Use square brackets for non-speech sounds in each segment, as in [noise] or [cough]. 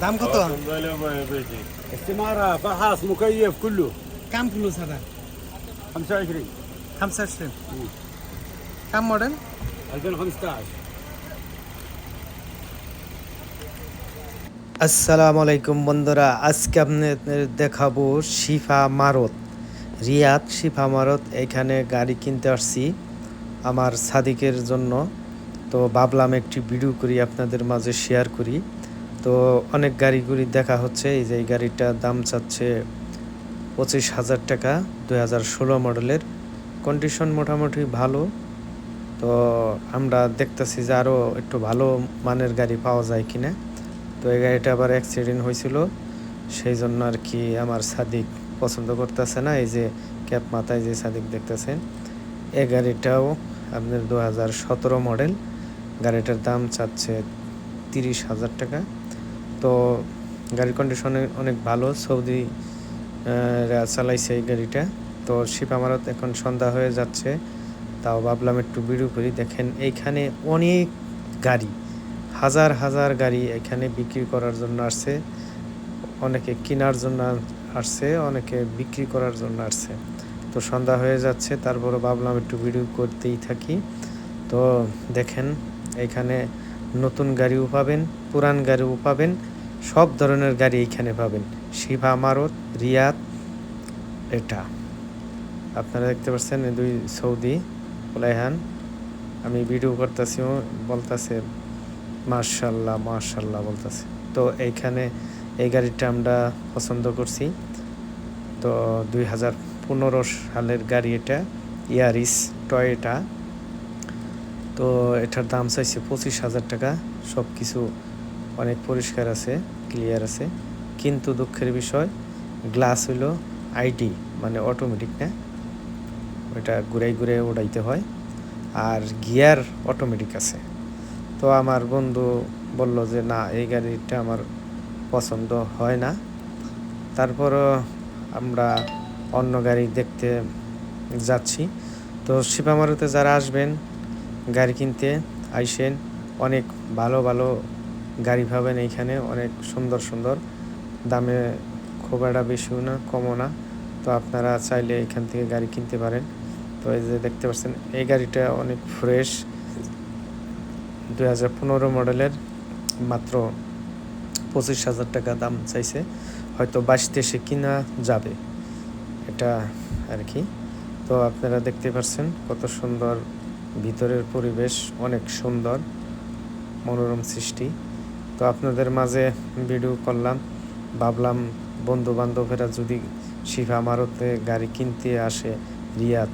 দাম কত استمارة فحص مكيف كله কাম ফ্লুস هذا 25 25 কাম মডেল 2015 আসসালামু আলাইকুম বন্ধুরা আজকে আপনাদের দেখাবো শিফা মারত রিয়াদ শিফা মারত এখানে গাড়ি কিনতে আসছি আমার সাদিকের জন্য তো ভাবলাম একটি ভিডিও করি আপনাদের মাঝে শেয়ার করি তো অনেক গাড়িগুলি দেখা হচ্ছে। এই যে এই গাড়িটার দাম চাচ্ছে পঁচিশ হাজার টাকা, দুই হাজার ষোলো মডেলের। কন্ডিশন মোটামুটি ভালো। তো আমরা দেখতেছি যে আরও একটু ভালো মানের গাড়ি পাওয়া যায় কিনা। তো এই গাড়িটা আবার অ্যাক্সিডেন্ট হয়েছিল। সেই জন্য আর কি আমার সাদিক পছন্দ করতেছে না। এই যে ক্যাপ মাথায় যে সাদিক দেখতেছেন এই গাড়িটাও আপনার দু হাজার সতেরো মডেল। গাড়িটার দাম চাচ্ছে তিরিশ হাজার টাকা। তো গাড়ির কন্ডিশনে অনেক ভালো। সৌদি চালাইছে এই গাড়িটা। তো শিপামারত এখন সন্ধ্যা হয়ে যাচ্ছে। তাও ভাবলাম একটু ভিডিও করি। দেখেন, এইখানে অনেক গাড়ি, হাজার হাজার গাড়ি এখানে বিক্রি করার জন্য আসছে। অনেকে কেনার জন্য আসছে, অনেকে বিক্রি করার জন্য আসছে। তো সন্ধ্যা হয়ে যাচ্ছে তারপরে ভাবলাম একটু ভিডিও করতেই থাকি। তো দেখেন এখানে নতুন গাড়িও পাবেন, পুরান গাড়িও পাবেন। সব ধরনের গাড়ি এইখানে পাবেন। শিভা মারত, রিয়াদ, এটা। আপনারা দেখতে পাচ্ছেন দুই সৌদি ওলাইহান আমি ভিডিও করতেছি বলতেছে মার্শাল্লাহ মার্শাল্লাহ বলতেছে। তো এইখানে এই গাড়িটা আমরা পছন্দ করছি। তো দুই হাজার পনেরো সালের গাড়ি এটা, ইয়ারিস টয়েটা। তো এটার দাম চাইছে পঁচিশ হাজার টাকা। সব কিছু অনেক পরিষ্কার আছে ক্লিয়ার আছে। কিন্তু দুঃখের বিষয় গ্লাস হইল আইডি মানে অটোমেটিক না? ওইটা ঘুরাই ঘুরে উড়াইতে হয়। আর গিয়ার অটোমেটিক আছে। তো আমার বন্ধু বলল যে, না, এই গাড়িটা আমার পছন্দ হয় না। তারপরও আমরা অন্য গাড়ি দেখতে যাচ্ছি। তো শিপামারুতে যারা আসবেন, গাড়ি কিনতে আইসেন, অনেক ভালো ভালো গাড়ি পাবেন এইখানে, অনেক সুন্দর সুন্দর। দামে খুব একটা বেশিও না, কমও না। তো আপনারা চাইলে এখান থেকে গাড়ি কিনতে পারেন। তো এই যে দেখতে পাচ্ছেন, এই গাড়িটা অনেক ফ্রেশ। দুই হাজার পনেরো মডেলের মাত্র পঁচিশ হাজার টাকা দাম চাইছে। হয়তো বাইশ তেইশে কিনা যাবে। এটা আর কি। তো আপনারা দেখতে পাচ্ছেন কত সুন্দর ভিতরের পরিবেশ, অনেক সুন্দর মনোরম সৃষ্টি। তো আপনাদের মাঝে ভিডিও করলাম। ভাবলাম বন্ধু বান্ধবেরা যদি শিফা মারতে গাড়ি কিনতে আসে রিয়াদ,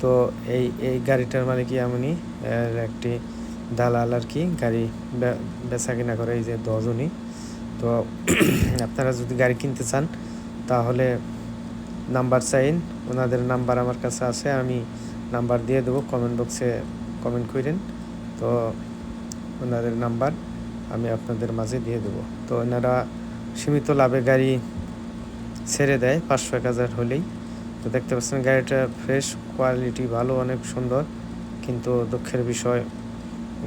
তো এই এই গাড়িটার মানে কি এর একটি দালাল আর কি গাড়ি বেচা কিনা করে এই যে দশজনই। তো [clears throat] আপনারা যদি গাড়ি কিনতে চান, তাহলে নাম্বার চাইন, ওনাদের নাম্বার আমার কাছে আছে, আমি নাম্বার দিয়ে দেবো, কমেন্ট বক্সে কমেন্ট করেন তো ওনাদের নাম্বার আমি আপনাদের মাঝে দিয়ে দেবো। তো ওনারা সীমিত লাভে গাড়ি ছেড়ে দেয়, পাঁচশো এক হাজার হলেই। তো দেখতে পাচ্ছেন, গাড়িটা ফ্রেশ কোয়ালিটি ভালো, অনেক সুন্দর। কিন্তু দুঃখের বিষয়,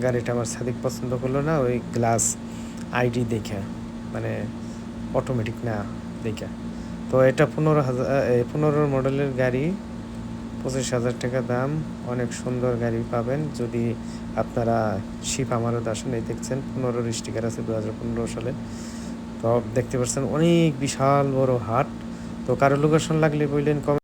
গাড়িটা আমার সাদিক পছন্দ করল না, ওই গ্লাস আইডি দেখে মানে অটোমেটিক না দেখে। তো এটা পনেরো হাজার পনেরো মডেলের গাড়ি পঁচিশ হাজার টাকা দাম। অনেক সুন্দর গাড়ি পাবেন। যদি আপনারা শিপ আমারও এই দেখছেন, পনেরো স্টিকার আছে দু হাজার পনেরো সালে। তো দেখতে পাচ্ছেন, অনেক বিশাল বড় হাট। তো কারও লোকেশন লাগলে বললেন কমেন্ট